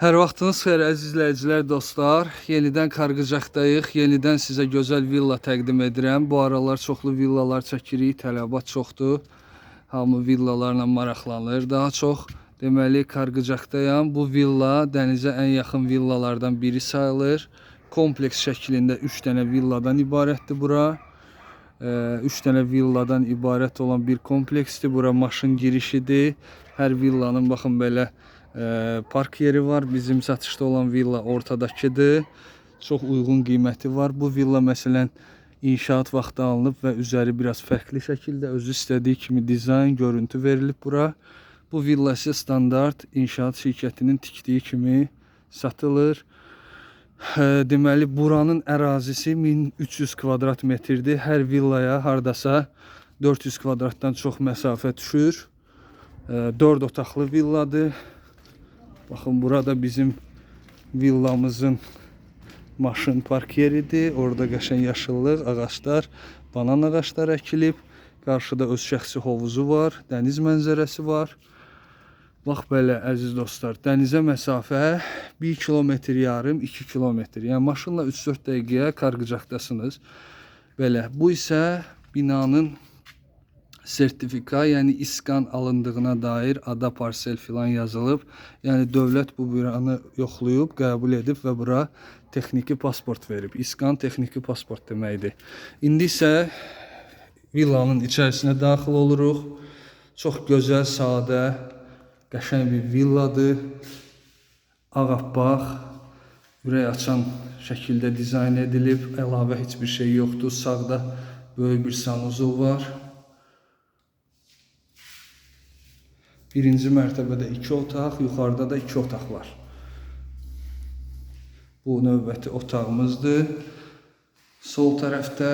Hər vaxtınız xeyir əziz izləyicilər, dostlar. Yenidən Qarqıcaqdayıq. Yenidən sizə gözəl villa təqdim edirəm. Bu aralar çoxlu villalar çəkirik, tələbat çoxdur. Hamı villalarla maraqlanır. Daha çox deməli Qarqıcaqdayam. Bu villa dənizə ən yaxın villalardan biri sayılır. Kompleks şəklində 3 dənə villadan ibarətdir bura. 3 dənə villadan ibarət olan bir kompleksdir. Bura maşın girişidir. Hər villanın baxın belə park yeri var. Bizim satışda olan villa ortadakıdır. Çox uyğun qiyməti var. Bu villa məsələn inşaat vaxtı alınıb və üzəri biraz fərqli şəkildə özü istədiyi kimi dizayn, görüntü verilib bura. Bu villa isə standart inşaat şirkətinin tikdiyi kimi satılır. Hə, Deməli buranın ərazisi 1300 kvadrat metrdir. Hər villaya hardasa 400 kvadratdan çox məsafə düşür. 4 otaqlı villadır. Baxın burada bizim villamızın maşın park yeridir. Orada qəşəng yaşıllıq, ağaclar, banan ağacları əkilib. Qarşıda öz şəxsi hovuzu var, dəniz mənzərəsi var. Bax belə əziz dostlar, dənizə məsafə 1 kilometr yarım, 2 kilometr. Yəni maşınla 3-4 dəqiqəyə Qarqıcaqdasınız. Belə. Bu isə binanın sertifika, yəni iskan alındığına dair ada parsel filan yazılıb. Yəni dövlət bu binanı yoxlayıb, qəbul edib və bura texniki pasport verib. İskan texniki pasport deməkdir. İndi isə villanın içərisinə daxil oluruq. Çox gözəl, sadə, qəşəng bir villadır. Ağappaq, ürək açan şəkildə dizayn edilib. Əlavə heç bir şey yoxdur. Sağda böyük bir sanuzul var. Birinci mərtəbədə iki otaq, yuxarıda da iki otaq var. Bu növbəti otağımızdır. Sol tərəfdə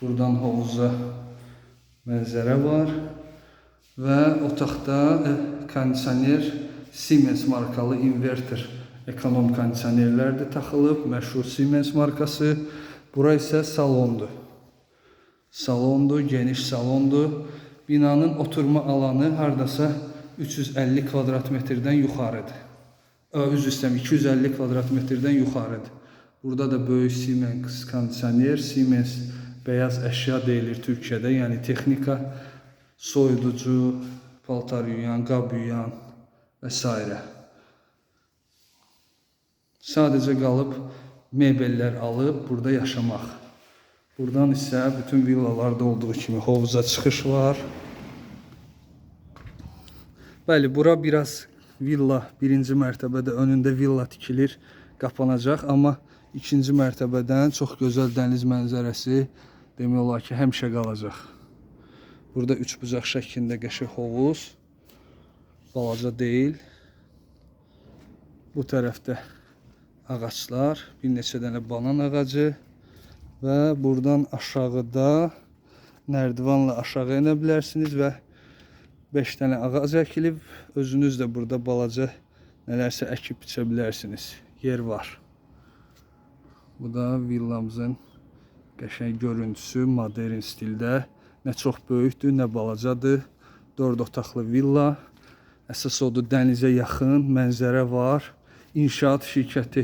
buradan hovuza mənzərə var və otaqda e, kondisioner Siemens markalı inverter ekonom kondisionerlərdir taxılıb, məşhur Siemens markası. Bura isə salondur. Salondur, geniş salondur. Binanın oturma alanı hardasa 350 kvadrat metrdən yuxarıdır. Ö, Üzr istəyirəm, 250 kvadrat metrdən yuxarıdır. Burada da böyük Siemens kondisioner, Siemens beyaz əşya deyilir Türkiyədə, yəni texnika, soyuducu, paltar yuyan, qab yuyan və s. Sadəcə qalıb mebellər alıb burada yaşamaq. Buradan isə bütün villalarda olduğu kimi hovuza çıxış var. Bəli, bura biraz villa birinci mərtəbədə önündə villa tikilir, qapanacaq, amma ikinci mərtəbədən çox gözəl dəniz mənzərəsi demək olar ki, həmişə qalacaq. Burada üç bucaq şəklində qəşəng hovuz, balaca deyil. Bu tərəfdə ağaclar, bir neçə dənə banan ağacı və buradan aşağıda nərdivanla aşağı enə bilərsiniz və 5 dənə ağac əkilib. Özünüz də burada balaca nələrsə əkib biçə bilərsiniz. Yer var. Bu da villamızın qəşəng görüntüsü modern stildə. Nə çox böyükdür, nə balacadır. 4 otaqlı villa. Əsas odur dənizə yaxın, mənzərə var. İnşaat şirkəti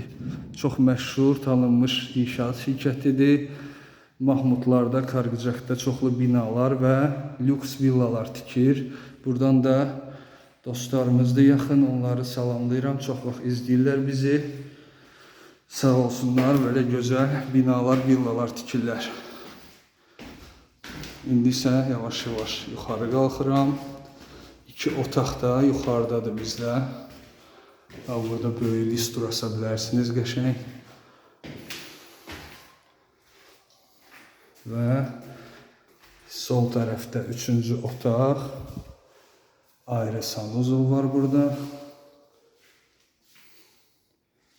çox məşhur, tanınmış inşaat şirkətidir. Mahmudlarda, Qarqıcaqda çoxlu binalar və lüks villalar tikir. Buradan da dostlarımız da yaxın, onları salamlayıram. Çox vaxt izləyirlər bizi. Sağ olsunlar, belə gözəl binalar, villalar tikirlər. İndi isə yavaş-yavaş yuxarı qalxıram. İki otaq da yuxarıdadır bizdə. Ha, Burada böyük list asa bilərsiniz qəşəng. Və sol tərəfdə üçüncü otaq. Ayrı sanuzul var burada.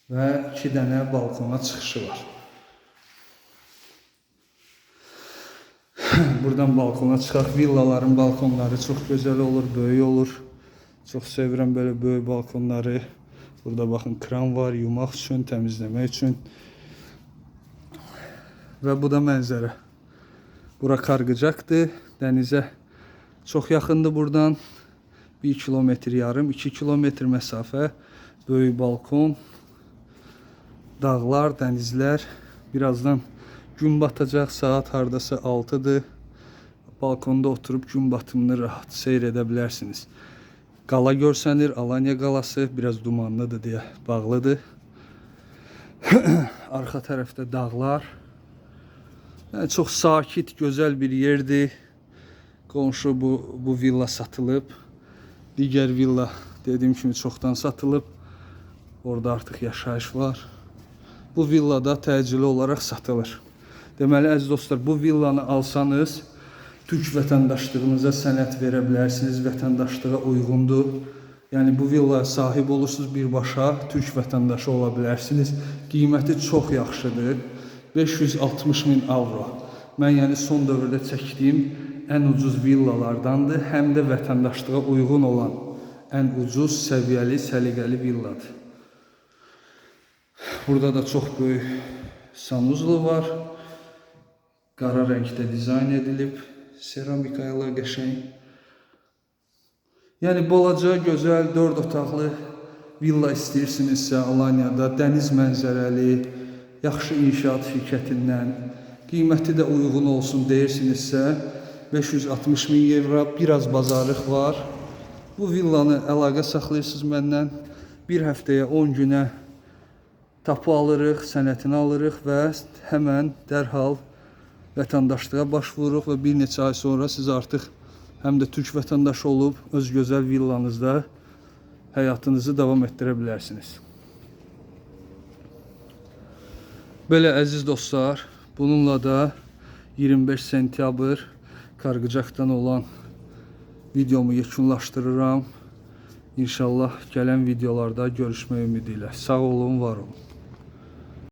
Və iki dənə balkona çıxışı var. Buradan balkona çıxaq. Villaların balkonları çox gözəl olur, böyük olur. Çox sevirəm belə böyük balkonları. Burada baxın kran var, yumaq üçün, təmizləmək üçün. Və bu da mənzərə. Bura Qarqıcaqdır. Dənizə çox yaxındır buradan. 1 kilometr yarım, 2 kilometr məsafə. Böyük balkon, dağlar, dənizlər. Birazdan gün batacaq. Saat hardasa 6-dır. Balkonda oturub gün batımını rahat seyr edə. Qala görsənir, Alanya qalası biraz dumanlıdır deyə bağlıdır. Arxa tərəfdə dağlar. Yəni çox sakit, gözəl bir yerdir. Qonşu bu bu villa satılıb. Digər villa dediyim kimi çoxdan satılıb. Orada artıq yaşayış var. Bu villada təcili olaraq satılır. Deməli əziz dostlar, bu villanı alsanız türk vətəndaşlığınıza sənəd verə bilərsiniz. Vətəndaşlığa uyğundur. Yəni bu villaya sahib olursunuz birbaşa türk vətəndaşı ola bilərsiniz. Qiyməti çox yaxşıdır. 560 min avro. Mən yəni son dövrdə çəkdiyim ən ucuz villalardandır. Həm də vətəndaşlığa uyğun olan ən ucuz, səviyyəli, səliqəli villadır. Burada da çox böyük sanuzlu var. Qara rəngdə dizayn edilib. Seramika ilə qəşəng. Yəni balaca, gözəl 4 otaqlı villa istəyirsinizsə Alanyada dəniz mənzərəli, yaxşı inşaat şirkətindən, qiyməti də uyğun olsun deyirsinizsə 560 min evro, biraz bazarlıq var. Bu villanı əlaqə saxlayırsınız məndən. Bir həftəyə 10 günə tapu alırıq, sənətini alırıq və həmən dərhal vətəndaşlığa başvururuq və bir neçə ay sonra siz artıq həm də türk vətəndaşı olub öz gözəl villanızda həyatınızı davam etdirə bilərsiniz. Belə əziz dostlar, bununla da 25 sentyabr Qarqıcaqdan olan videomu yekunlaşdırıram. İnşallah gələn videolarda görüşmək ümidi ilə. Sağ olun, var olun.